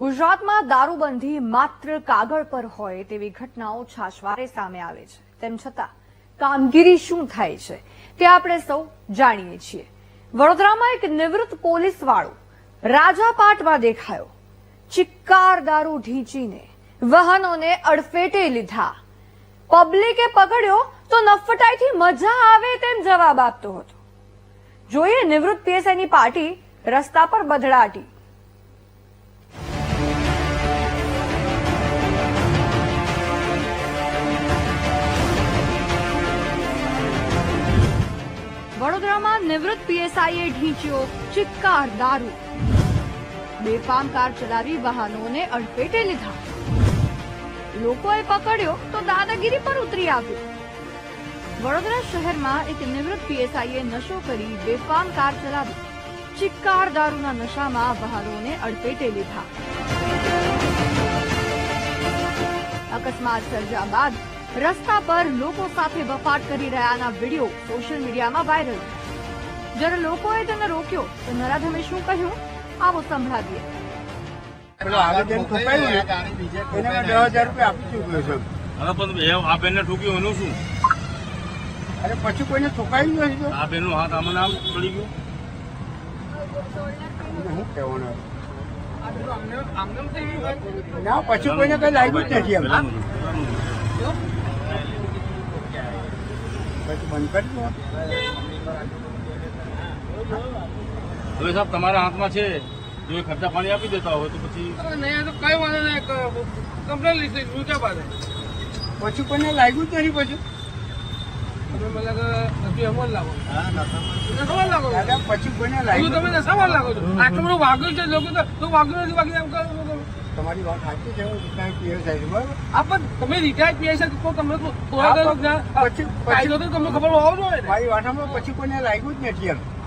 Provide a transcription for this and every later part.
ગુજરાતમાં દારૂબંધી માત્ર કાગળ પર હોય તેવી ઘટનાઓ છાશવારે સામે આવે છે. તેમ છતાં, કામગીરી શું થાય છે તે આપણે સૌ જાણીએ છીએ. વડોદરામાં એક નિવૃત્ત પોલીસ વાળો રાજાપાટમાં દેખાયો. ચિક્કાર દારૂ ઢીંચીને વાહનોને અડફેટે લીધા. પબ્લિકે પકડ્યો તો નફટાઈથી મજા આવે તેમ જવાબ આપતો હતો. જોઈએ, નિવૃત્ત પીએસઆઈની પાર્ટી રસ્તા પર બધડાટી નિવૃત્ત પીએસઆઈએ ઢીંચ્યો ચિક્કાર દારૂ. બેફામ કાર ચલાવી વાહનોને અડફેટે લીધા. લોકોએ પકડ્યો તો દાદાગીરી પર ઉતરી આવ્યો. વડોદરા શહેરમાં એક નિવૃત્ત પીએસઆઈએ નશો કરી બેફામ કાર ચલાવી ચિક્કાર દારૂના નશામાં વાહનોને અડફેટે લીધા. અકસ્માત સર્જા બાદ રસ્તા પર લોકો સાથે બફાટ કરી રહ્યાના વીડિયો સોશિયલ મીડિયામાં વાયરલ. જ્યારે લોકોએ તેને રોક્યો તો નરાધમે શું કહ્યું? આવો સંભળાવીએ. પેલો આવેદન ઠોકાયું ને એને મેં દસ હજાર રૂપિયા આપી ચૂક્યો છું હવે પણ આ બેનને ઠોક્યું એનું શું? અરે પછી કોઈને ઠોકાયું નથી આ બેનનો હાથ આમાં આમ ચડી ગયો. એને શું ના પછી કોઈને કઈ લાગ્યું જ નથી એમ. પછી બંધ કરી દો. હવે સાહેબ તમારા હાથમાં છે. જો એ ખર્ચા પાણી આપી દેતા હોય તો પછી નહીં તો કઈ વાંધો નહીં કમ્પ્લેન લીધી રૂચા પાસે પછી કોઈને લાગ્યું જ નથી પછી. તમારી વાત સાચી છે તમે રિટાયર પીએ છે તો તમને પછી- પછી- કાયદો તો તમને ખબર હોવો જોઈએ મારી વાટામાં પછી કોઈને લાગ્યું જ નથી એમ.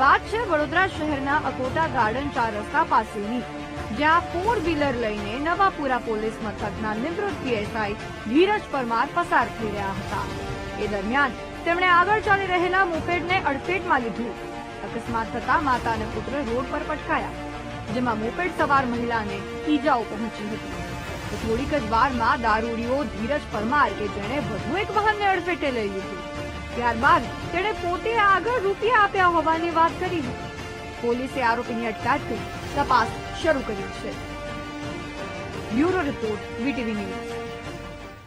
વાત છે વડોદરા શહેરના અકોટા ગાર્ડન ચાર રસ્તા પાસેની, જ્યાં ફોર વ્હીલર લઈને નવાપુરા પોલીસ મથકના નિવૃત્ત પીએસઆઈ ધીરજ પરમાર પસાર થઈ રહ્યા હતા. એ દરમિયાન તેમણે આગળ ચાલી રહેલા મોપેડને અડફેટમાં લીધું. અકસ્માત થતા માતા અને પુત્ર રોડ પર પટકાયા, જેમાં મોપેડ સવાર મહિલાને ઈજાઓ પહોંચી હતી. થોડીક જ વારમાં દારૂડીઓ ધીરજ પરમાર કે જેણે વધુ એક વાહનને અડફેટે લઈ લીધું. ત્યારબાદ તેણે પોતે આગળ રૂપિયા આપ્યા હોવાની વાત કરી. હતી પોલીસે આરોપીની અટકાયત તપાસ શરૂ કરી છે. Bureau report, VTV news.